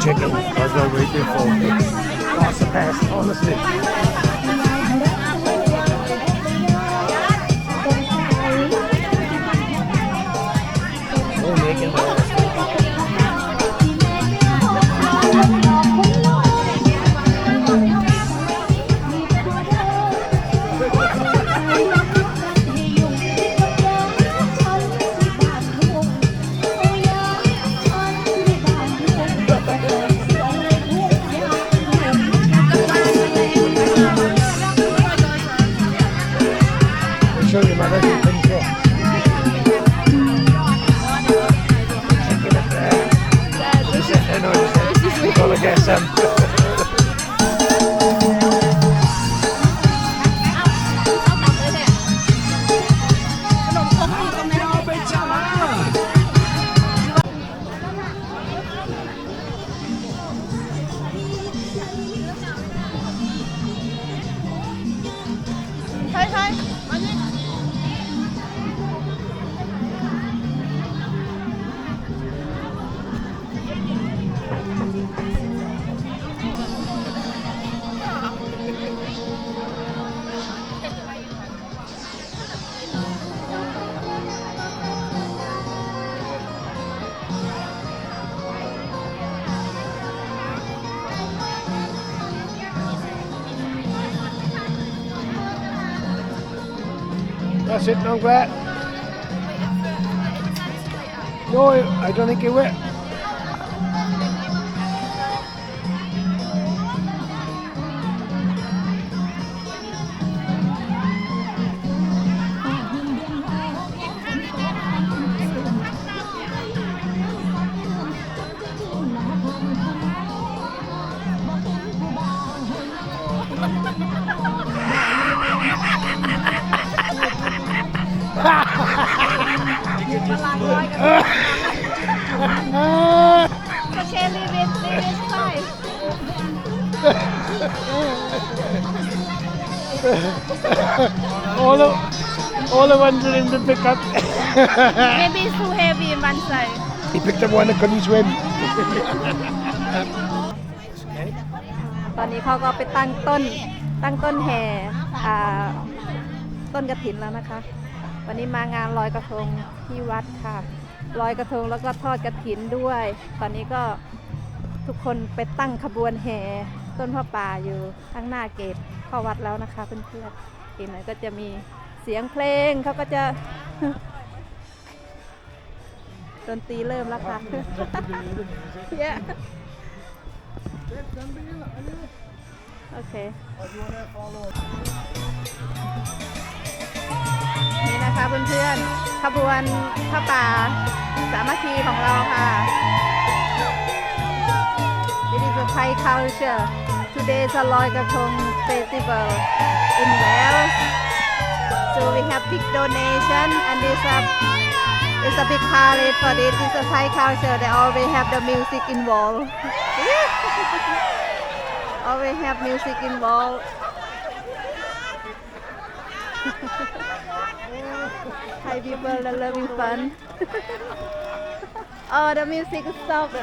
chicken. I was going to wait there for awesome pass on the stick. That's it, no Brett. No, I don't think it will. All of all the ones are in the pickup. maybe it's too heavy in one side he picked up one that couldn't swim. ตอนนี้เขาก็ไปตั้งต้นตั้งต้นแห่อ่าต้นกระถินแล้วนะคะ วันนี้มางานลอยกระทงที่วัดค่ะลอยกระทงแล้วก็ทอดกระถินด้วย ตอนนี้ก็ทุกคนไปตั้งขบวนแห่ต้นผ้าป่าอยู่ข้างหน้าเกตเข้าวัดแล้วนะคะเพื่อนๆ อีกหน่อยก็จะมีเสียงเพลงเขาก็จะดนตรีเริ่มแล้วค่ะโอเค นี่นะคะเพื่อนๆ ขบวนผ้าป่าสามัคคีของเราค่ะ It is a Thai culture Today is a Loi Gatong festival in Wales. So we have big donation and it's a, it's a big party for this. It's a Thai culture. They always have the music involved. always have music involved. Thai people are loving fun. oh, the music stopped.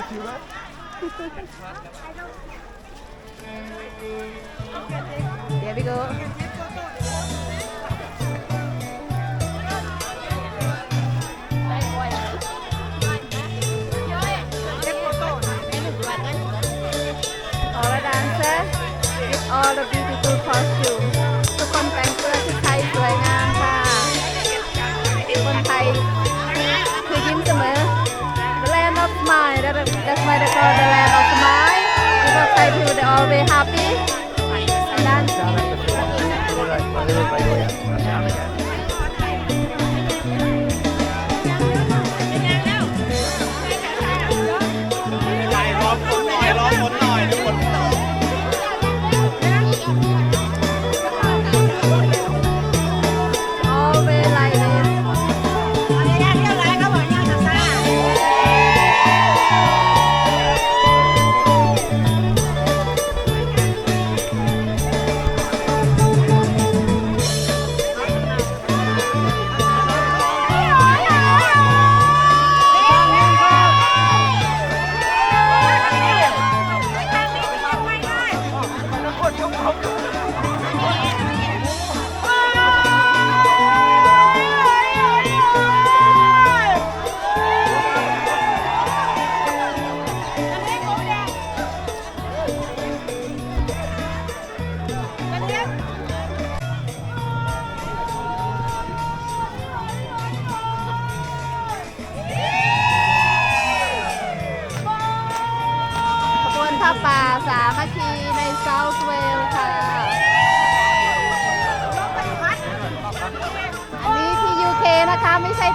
สอยู่ ทุกคนแต่งตัวชุดไทยสวยงามค่ะ คนไทยคือยิ้มเสมอ The land of smile that's why they call the land of smile because Thai people they always happy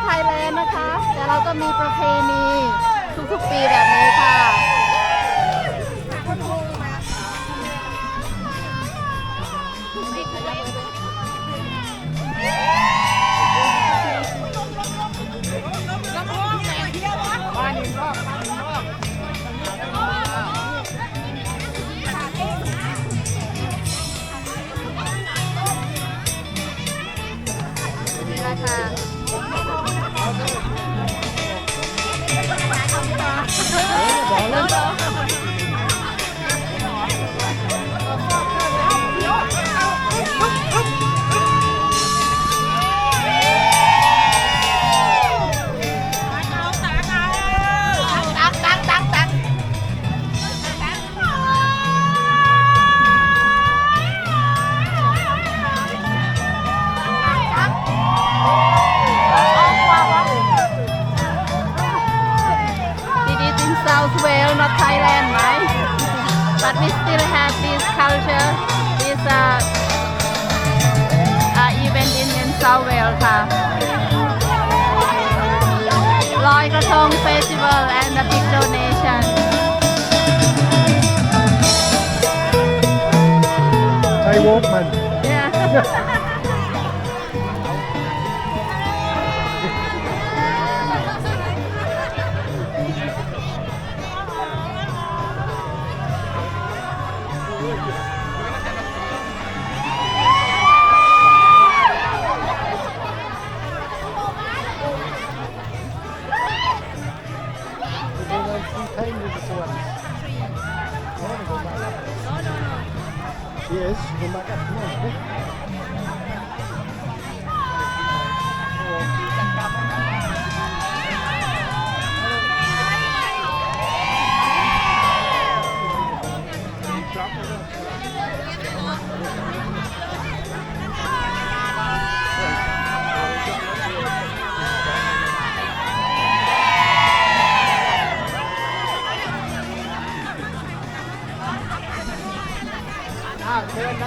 ไทยแลนด์นะคะ แต่เราก็มีประเพณีทุกๆปีแบบนี้ค่ะ donation Hey, Yeah.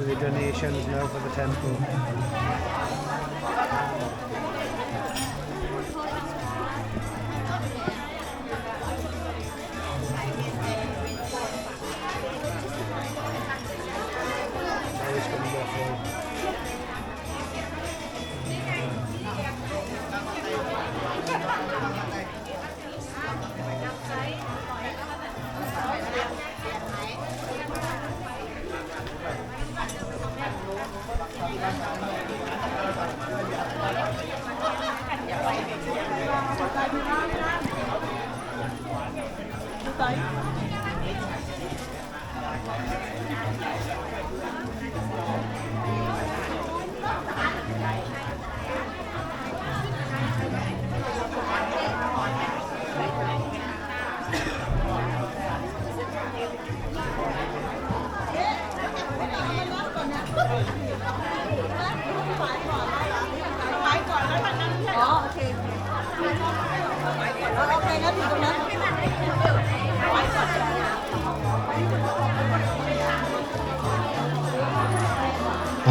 with the donations now for the temple.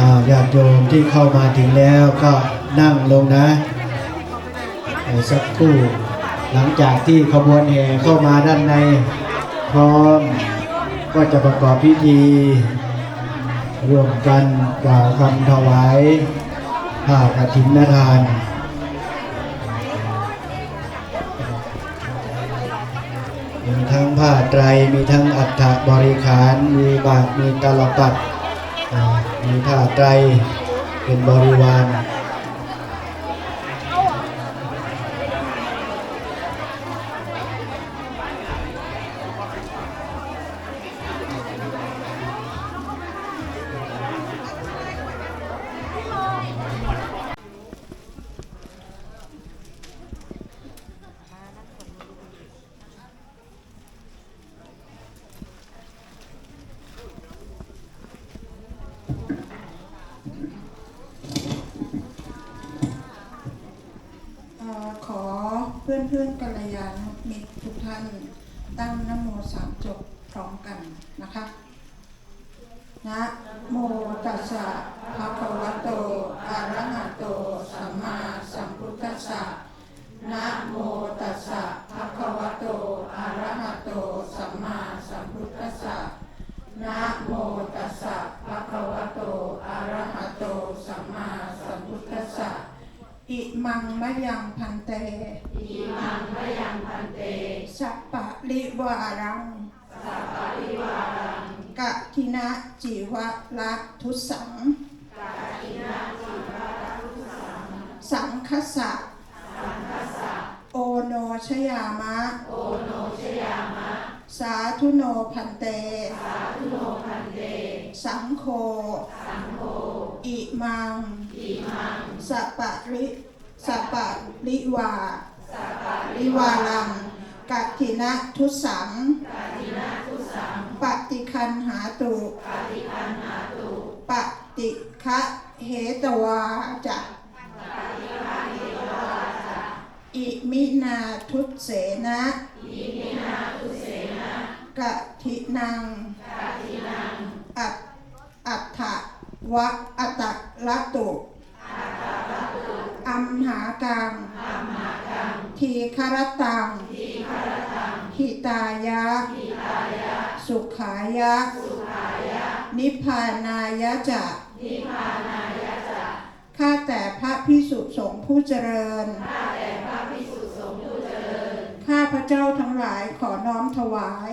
อาญาติโยมที่เข้ามาถึงแล้วก็นั่งลงนะสักครู่หลังจากที่ขบวนแห่เข้ามาด้านในพร้อมก็จะประกอบพิธีร่วมกันกล่าวคำถวายผ้ากฐินทานมีทั้งผ้าไตรมีทั้งอัฐบริขาร มีบาทมีตลปัด มีผ้าไตรเป็นบริวาร ขอเพื่อนเพื่อนๆกัลยาณมิตรทุกท่านตั้งนโมสามจบพร้อมกันนะคะนะโมตัสสะภะคะวะโตอะระหะโตสัมมาสัมพุทธัสสะนะโมตัสสะภะคะวะโตอะระหะโตสัมมาสัมพุทธัสสะนะโมตัสสะภะคะวะโตอะระหะโตสัมมาสัมพุทธัสสะ อิมังมะยังพันเตอิมังมะยังพันเต สัปปะริวารัง สัปปะริวารังกะทินะจิวะละทุสังกะทินะจิวะละทุสัง สังคสะสังคสะโอโนชยามะ โอโนชยามะ สาธุโนพันเต สาธุโนพันเต สังโฆ สังโฆ อิมัง สัปปะริสัปปะริวาสัปปะริวาลังกัตถินะทุสังกัตถินะทุสัง ปฏิคันหาตุปฏิคันหาตุปฏิคะเหตวาจะปฏิคะเหตวาจะอิมินาทุเสนะอิมินาทุเสนะกัตถินังกัตถินังอัตอัฏฐ วะอัตตะละตุอัมหากัง ทีคารตัง หิตายะ สุขายะ นิพพานายะจะข้าแต่พระพิสุสงฆ์ผู้เจริญ ข้าพระเจ้าทั้งหลายขอน้อมถวาย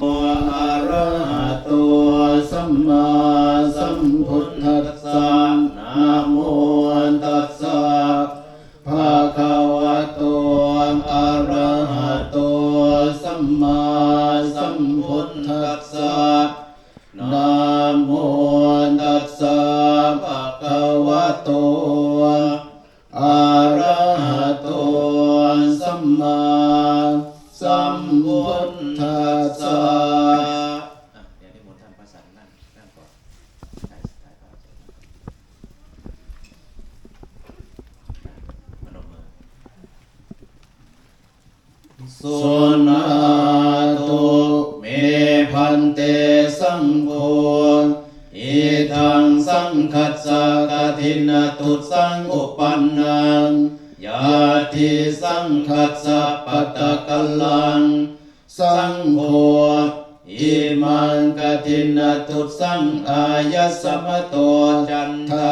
ขออะระหะโตสัมมาสัมพุท สุนาตุเมพันเตสังโฆอิทังสังคัสสะกทินตุสังอุปันนังยาทิสังคัสปะตะกัลัง สังโฆอิมังกทินตุสังอายสัมโตจันทะ